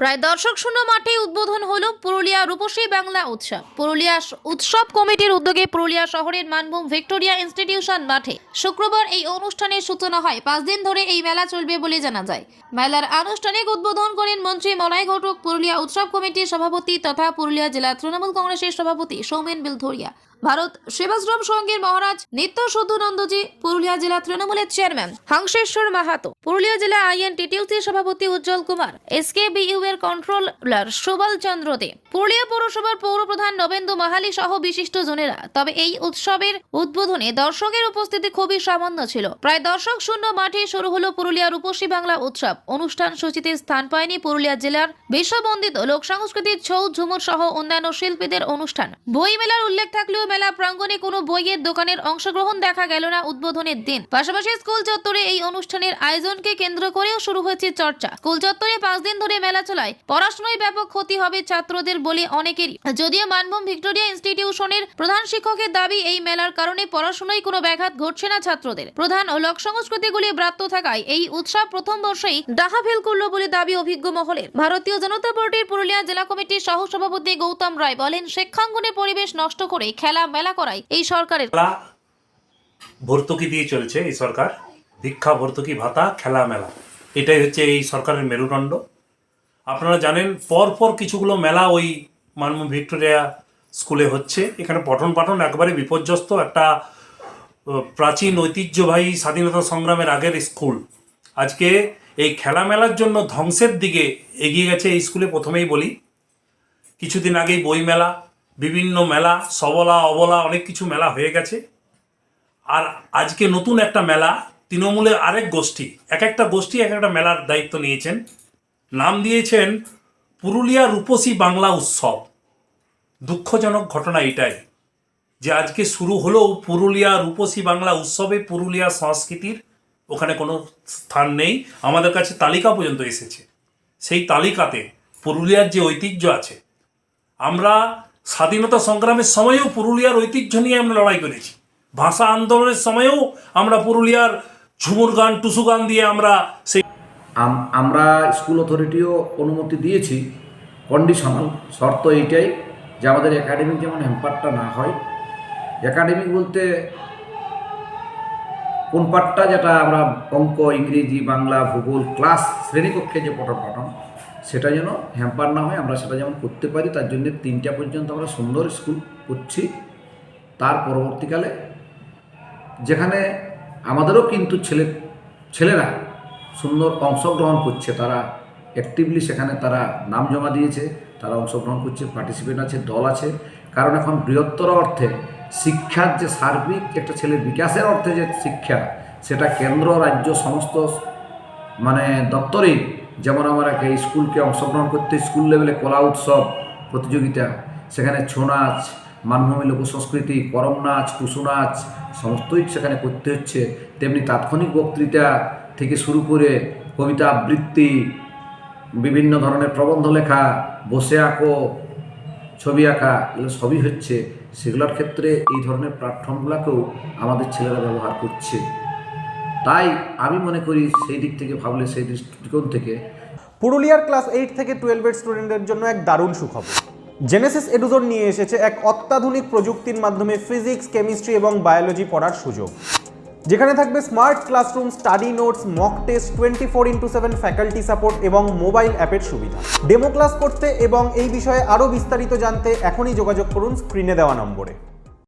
প্রায় দর্শক শূন্য মাঠে উদ্বোধন হলো পুরুলিয়া রূপসী বাংলা উৎসব। পুরুলিয়া উৎসব কমিটির উদ্যোগে পুরুলিয়া শহরের মানভূম ভিক্টোরিয়া ইনস্টিটিউশন মাঠে শুক্রবার এই অনুষ্ঠানের সূচনা হয়। পাঁচ দিন ধরে এই মেলা চলবে বলে জানা যায়। মেলার আনুষ্ঠানিক উদ্বোধন করেন মন্ত্রী মলয় ঘটক। পুরুলিয়া উৎসব কমিটির সভাপতি তথা পুরুলিয়া জেলা তৃণমূল কংগ্রেসের সভাপতি সৌমেন বিলধরিয়া ভারত সেবাশ্রম সংঘের মহারাজ নিত্য শুদ্ধনন্দজি পুরুলিয়া জেলা তৃণমূলের চেয়ারম্যান হংসেশ্বর মাহাতো, পুরুলিয়া জেলা আইএনটিটিউসির সভাপতি উজ্জ্বল কুমার এসকে বিইউ এর কন্ট্রোলার সুবল চন্দ্র দে, পুরুলিয়া পৌরসভার পৌরপ্রধান নবেন্দু মাহালি সহ বিশিষ্ট জনেরা। তবে এই উৎসবের উদ্বোধনে দর্শকের উপস্থিতি খুবই সামান্য ছিল। প্রায় দর্শক শূন্য মাঠে শুরু হলো পুরুলিয়া রূপসী বাংলা উৎসব। অনুষ্ঠান সূচিতে স্থান পায়নি পুরুলিয়া জেলার বিশ্ববন্দিত লোক সংস্কৃতির ছৌ ঝুমুর সহ অন্যান্য শিল্পীদের অনুষ্ঠান। বই মেলার উল্লেখ থাকলেও মেলা প্রাঙ্গণে কোনো বইয়ের দোকানের অংশগ্রহণ দেখা গেল না উদ্বোধনের দিন। পাশাপাশি স্কুল চত্বরে এই অনুষ্ঠানের আয়োজনকে কেন্দ্র করেও শুরু হয়েছে চর্চা। স্কুল চত্বরে পাঁচ দিন ধরে মেলা চলায়। পড়াশোনায় ব্যাপক ক্ষতি হবে ছাত্রদের বলে অনেকেরই। যদিও মানভূম ভিক্টোরিয়া ইনস্টিটিউশনের প্রধান শিক্ষকের দাবি, এই মেলার কারণে পড়াশোনায় কোনো ব্যাঘাত ঘটছে না ছাত্রদের। প্রধান ও লোক সংস্কৃতিগুলি ব্রাত্য থাকায় এই উৎসব প্রথম বর্ষেই ডাহা ফেল করল বলে দাবি অভিজ্ঞ মহলের। ভারতীয় জনতা পার্টির পুরুলিয়া জেলা কমিটির সহ সভাপতি গৌতম রায় বলেন শিক্ষাঙ্গনের পরিবেশ নষ্ট করে খেলা মেলা করায় এই সরকারের। খেলা ভর্তুকি দিয়ে চলছে এই সরকার। ভিক্ষা ভর্তুকি, ভাতা, খেলা, মেলা। এটাই হচ্ছে এই সরকারের মেরুদণ্ড। আপনারা জানেন পর পর কিছুগুলো মেলা ওই মানভূম ভিক্টোরিয়া স্কুলে হচ্ছে। এখানে পঠন পাঠন একবারে বিপর্যস্ত। একটা প্রাচীন ঐতিহ্যবাহী স্বাধীনতা সংগ্রামের আগের স্কুল। আজকে এই খেলা মেলার জন্য ধ্বংসের দিকে এগিয়ে গেছে এই স্কুলে প্রথমেই বলি। কিছুদিন আগেই বই মেলা বিভিন্ন মেলা, সবলা, অবলা, অনেক কিছু মেলা হয়ে গেছে। আর আজকে নতুন একটা মেলা, তৃণমূলের আরেক গোষ্ঠী। এক একটা গোষ্ঠী, এক একটা মেলার দায়িত্ব নিয়েছেন। নাম দিয়েছেন পুরুলিয়া রূপসী বাংলা উৎসব। দুঃখজনক ঘটনা এটাই যে আজকে শুরু হলো পুরুলিয়া রূপসী বাংলা উৎসবে পুরুলিয়া সংস্কৃতির ওখানে কোনো স্থান নেই। আমাদের কাছে তালিকা পর্যন্ত এসেছে। সেই তালিকাতে পুরুলিয়ার যে ঐতিহ্য আছে, আমরা স্বাধীনতা সংগ্রামের সময়েও পুরুলিয়ার ঐতিহ্য নিয়ে আমরা লড়াই করেছি। ভাষা আন্দোলনের সময়েও আমরা পুরুলিয়ার ঝুমুর গান, টুসু গান দিয়ে আমরা সেই আমরা স্কুল অথরিটিও অনুমতি দিয়েছি কন্ডিশনাল শর্ত এইটাই যে আমাদের একাডেমিক যেমন হ্যাম্পারটা না হয়। একাডেমিক বলতে কোন পাঠটা যেটা আমরা অঙ্ক, ইংরেজি, বাংলা, ভূগোল ক্লাস শ্রেণীকক্ষে যে পঠন পাঠন সেটা যেন হ্যাম্পার না হয়, আমরা সেটা যেমন করতে পারি, তার জন্য তিনটা পর্যন্ত আমরা সুন্দর স্কুল করছি। তার পরবর্তীকালে যেখানে আমাদেরও কিন্তু ছেলে, ছেলেরা সুন্দর অংশগ্রহণ করছে, তারা অ্যাক্টিভলি সেখানে তারা নাম জমা দিয়েছে, তারা অংশগ্রহণ করছে পার্টিসিপেন্ট আছে, দল আছে। কারণ এখন বৃহত্তর অর্থে শিক্ষার যে সার্বিক একটা ছেলের বিকাশের অর্থে যে শিক্ষা, সেটা কেন্দ্র, রাজ্য, সমস্ত মানে দপ্তরেই যেমন আমরা একটা স্কুলকে অংশগ্রহণ করতে স্কুল লেভেলে কলা উৎসব প্রতিযোগিতা, সেখানে ছৌ নাচ, মানভূমি লোক সংস্কৃতি, করম নাচ, টুসু নাচ, সমস্তই সেখানে করতে হচ্ছে। তেমনি তাৎক্ষণিক বক্তৃতা থেকে শুরু করে কবিতা আবৃত্তি, বিভিন্ন ধরনের প্রবন্ধ লেখা, বসে আঁকো, ছবি আঁকা, এগুলো সবই হচ্ছে। সেগুলোর ক্ষেত্রে এই ধরনের প্ল্যাটফর্মগুলোকেও আমাদের ছেলেরা ব্যবহার করছে। তাই আমি মনে করি সেই দিক থেকে ভাবলে সেই দৃষ্টিকোণ থেকে পুরুলিয়ার ক্লাস এইট থেকে টুয়েলভের স্টুডেন্টদের জন্য এক দারুণ সুখবর। জেনেসিস এডুজোন নিয়ে এসেছে এক অত্যাধুনিক প্রযুক্তির মাধ্যমে ফিজিক্স কেমিস্ট্রি এবং বায়োলজি পড়ার সুযোগ। যেখানে থাকবে smart classroom study notes mock test twenty four into seven faculty support এবং মোবাইল অ্যাপের সুবিধা। ডেমো ক্লাস করতে এবং এই বিষয়ে আরও বিস্তারিত জানতে এখনই যোগাযোগ করুন স্ক্রিনে দেওয়া নম্বরে।